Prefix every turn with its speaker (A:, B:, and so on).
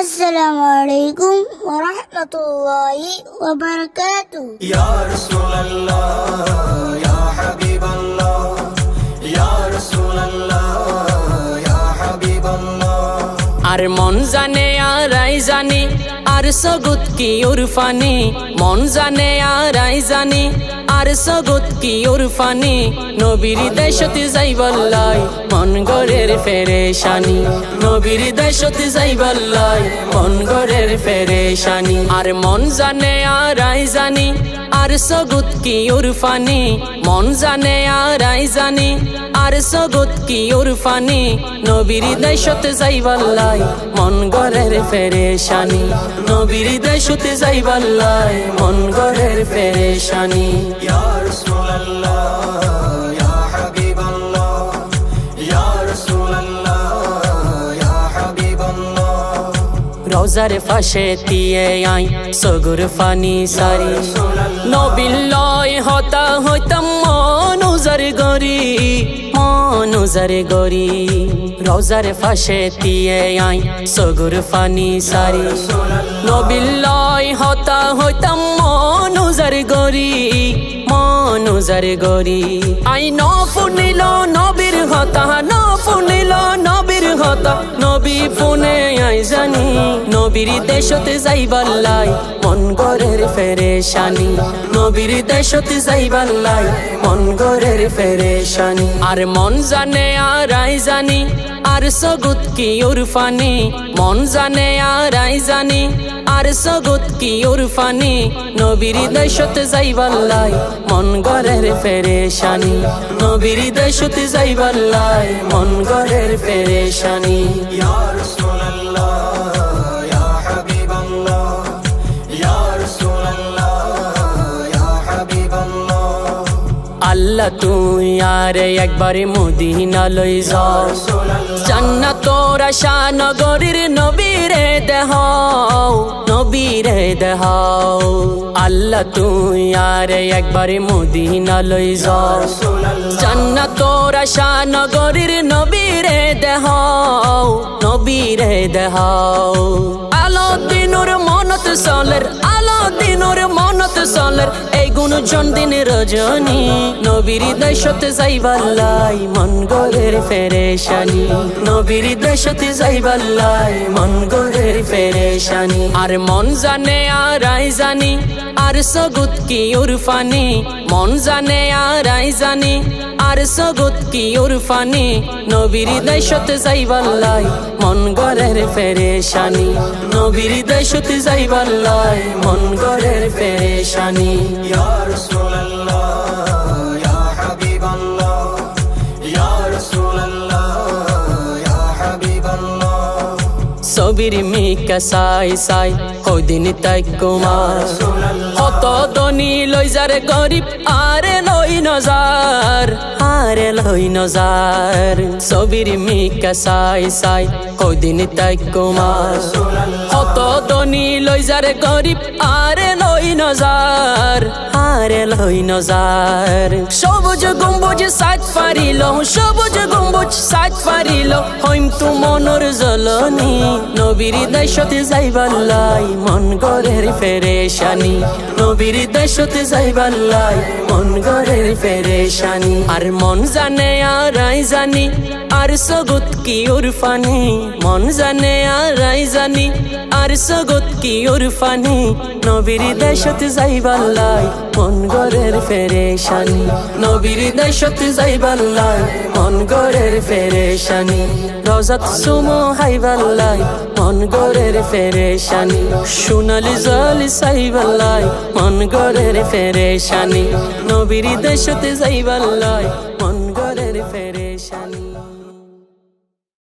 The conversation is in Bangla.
A: আসসালামু আলাইকুম ওয়া রাহমাতুল্লাহি ওয়া বারাকাতুহু
B: يا رسول الله يا حبيب الله يا رسول الله يا حبيب الله
C: আর মন জানে আর আই জানি আর সগুত কি উরফানি মন জানে আর আই জানি আর সগত কি ওর ফানি নবীর দেশতে যাইবাল্লাই মন গরের ফেরেশানি। নবীর দেশতে যাইবাল্লাই মন গরের ফেরেশানি। আর মন জানে আর আই জানি আর সগুত কি উরফানে মন জানে আর আই জানে। আর সগুত কি উরফানে নবীর দেশতে যাইবাল্লাই মন গরের ফেরেশানি। নবীর দেশতে যাইবাল্লাই মন গরের ফেরেশানি।
B: ইয়া
C: রোজার ফাঁসে দিয়ে আই সগুর ফানি সারি। নবিল্লয় হতা হইতাম মনুজার গরি মনুজার গরি রোজার ফাঁসে দিয়ে আই সগুর ফানি সারি। নবিল্লয় হতা হইতাম মনুজার গরি মনুজার গরি আই ন ফুনিল নবীর নবী ফোনে আই জানি, নবীর দেশতে যাইবাল্লাই মন গরের ফেরেশানি। নবীর দেশতে যাইবাল্লাই মন গরের ফেরেশানি। আর মন জানে আর আই জানি, আর সগুত কি উরফানি মন জানে আর আই জানি আর সগত কি ওর ফানি নবীর দশত যাইবাল্লাই মন গরের ফেরেশানি। নবীর দশত যাইবাল্লাই মন গরের ফেরেশানি। আল্লাহ তুই আরে একবারে মোদিনা লই যাও জান্নাত তোরা শাহ নগরীর নবীরে দেহাও আল্লাহ, তুই আর একবারে মদিনা লই যাও। জান্নাত তোরা শাহনগরীর নবীরে দেহাও নবীরে দেহাও এই গুণ জন দিন রজনী। নবীর দেশতে যাইবাল্লাই মন গরের ফেরেশানি। নবীর দেশতে যাইবাল্লাই মন গরের ফেরেশানি। আর মন জানে আর আই জানি, আর সগুত কি উরফানি। মন জানে আর আই জানি, আর সগুত কি উরফানি। নবীর দেশতে যাইবাল্লাই মন গরের ফেরেশানি। নবীর দেশতে যাইবাল্লাই মন গরের ফেরেশানি।
B: পেশানি।
C: সবির মি কাসাই সাই সাই দিন তাই কুমার কত দনি লই যারে গরিব আরে লই নজার আরে লই নজার সবির মি কাসাই সাই সাই দিন তাই কুমার কত দনি লই যারে গরিব আরে লই নজার, আরে লই নজার। সবুজ গম্বুজ সাত ফারিল সবুজ গম্বুজ সাত ফারিল হইম তু মনর জলনি, নবীর দেশতে যাইবাল্লাই মন গরের ফেরেশানি। নবীর দেশতে যাইবাল্লাই মন গরের ফেরেশানি। আর মন জানে আর আই জানি, আর সগুত কি উরফানি। মন জানে আর আই জানি, আর সগুত কি উরফানি। নবীর দেশতে যাইবাল্লাই মন গরের ফেরেশানি। নবীর দেশতে যাইবাল্লাই মন গরের ফেরেশানি। রজাত সুমো হাইবাল্লাই মন গরের ফেরেশানি। সোনালি জলি সাইবাল্লাই মন গরের ফেরেশানি। নবীর দেশতে যাইবাল্লাই মন গরের ফেরেশানি।